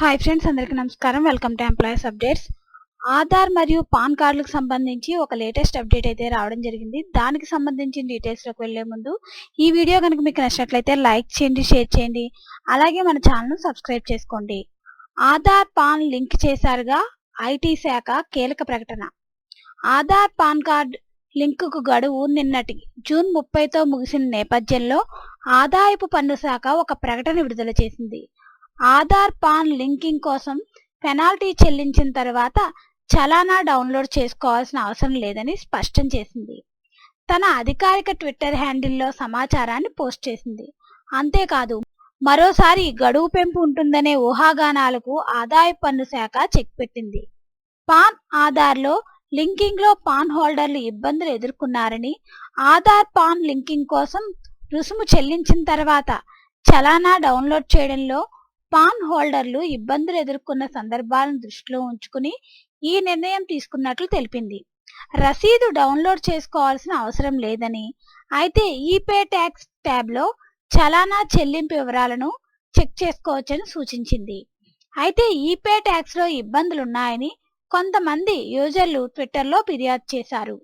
Hi friends అందరికీ నమస్కారం. Welcome to employees updates Aadhaar మరియు పాన్ కార్డులకు సంబంధించి ఒక లేటెస్ట్ అప్డేట్ అయితే రావడం జరిగింది. దానికి సంబంధించిన డీటెయిల్స్లోకి వెళ్ళే ముందు ఈ వీడియో కనుక మీకు నచ్చినట్లయితే లైక్ చేయండి షేర్ చేయండి. అలాగే మన ఛానల్ను సబ్స్క్రైబ్ చేసుకోండి. ఆధార్ పాన్ లింక్ చేశారుగా ఐటీ శాఖ కీలక ప్రకటన. ఆధార్ పాన్ కార్డ్ లింకుకు గడువు నిన్నటి జూన్ ముప్పైతో ముగిసిన నేపథ్యంలో ఆదాయపు పన్ను శాఖ ఒక ప్రకటన విడుదల చేసింది. ఆధార్ పాన్ లింకింగ్ కోసం పెనాల్టీ చెల్లించిన తర్వాత చలానా డౌన్లోడ్ చేసుకోవాల్సిన అవసరం లేదని స్పష్టం చేసింది. తన అధికారిక ట్విట్టర్ హ్యాండిల్లో సమాచారాన్ని పోస్ట్ చేసింది. అంతేకాదు మరోసారి గడువు పెంపు ఉంటుందనే ఊహాగానాలకు ఆదాయ పన్ను శాఖ చెక్ పెట్టింది. పాన్ ఆధార్లో లింకింగ్లో పాన్ హోల్డర్లు ఇబ్బందులు ఎదుర్కొన్నారని ఆధార్ పాన్ లింకింగ్ కోసం రుసుము చెల్లించిన తర్వాత చలానా డౌన్లోడ్ చేయడంలో పాన్ హోల్డర్లు ఇబ్బందులు ఎదుర్కొన్న సందర్భాలను దృష్టిలో ఉంచుకుని ఈ నిర్ణయం తీసుకున్నట్లు తెలిపింది. రసీదు డౌన్లోడ్ చేసుకోవాల్సిన అవసరం లేదని అయితే ఈపే ట్యాక్స్ ట్యాబ్లో చలానా చెల్లింపు వివరాలను చెక్ చేసుకోవచ్చని సూచించింది. అయితే ఈపే ట్యాక్స్లో ఇబ్బందులున్నాయని కొంతమంది యూజర్లు ట్విట్టర్లో ఫిర్యాదు చేశారు.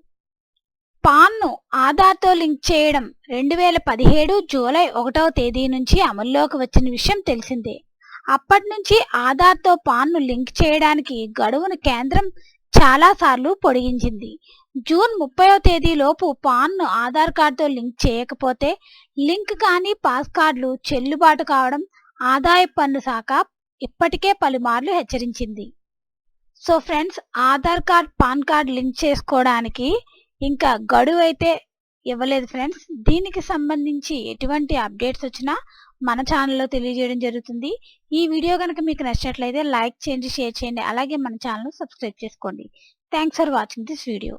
పాన్ను ఆధార్తో లింక్ చేయడం రెండు వేల పదిహేడు జూలై ఒకటవ తేదీ నుంచి అమల్లోకి వచ్చిన విషయం తెలిసిందే. అప్పటి నుంచి ఆధార్తో పాన్ను లింక్ చేయడానికి గడువును కేంద్రం చాలాసార్లు పొడిగించింది. జూన్ ముప్పైవ తేదీలోపు పాన్ను ఆధార్ కార్డుతో లింక్ చేయకపోతే లింక్ కానీ పాస్ కార్డులు చెల్లుబాటు కావడం ఆదాయ పన్ను శాఖ ఇప్పటికే పలుమార్లు హెచ్చరించింది. So friends Aadhaar card PAN card link చేసుకోవడానికి ఇంకా గడువు అయితే ఇవ్వలేదు ఫ్రెండ్స్. దీనికి సంబంధించి ఎటువంటి అప్డేట్స్ వచ్చినా మన ఛానల్లో తెలియజేయడం జరుగుతుంది. ఈ వీడియో కనుక మీకు నచ్చినట్లయితే లైక్ చేయండి షేర్ చేయండి. అలాగే మన ఛానల్ సబ్స్క్రైబ్ చేసుకోండి. Thanks for watching this video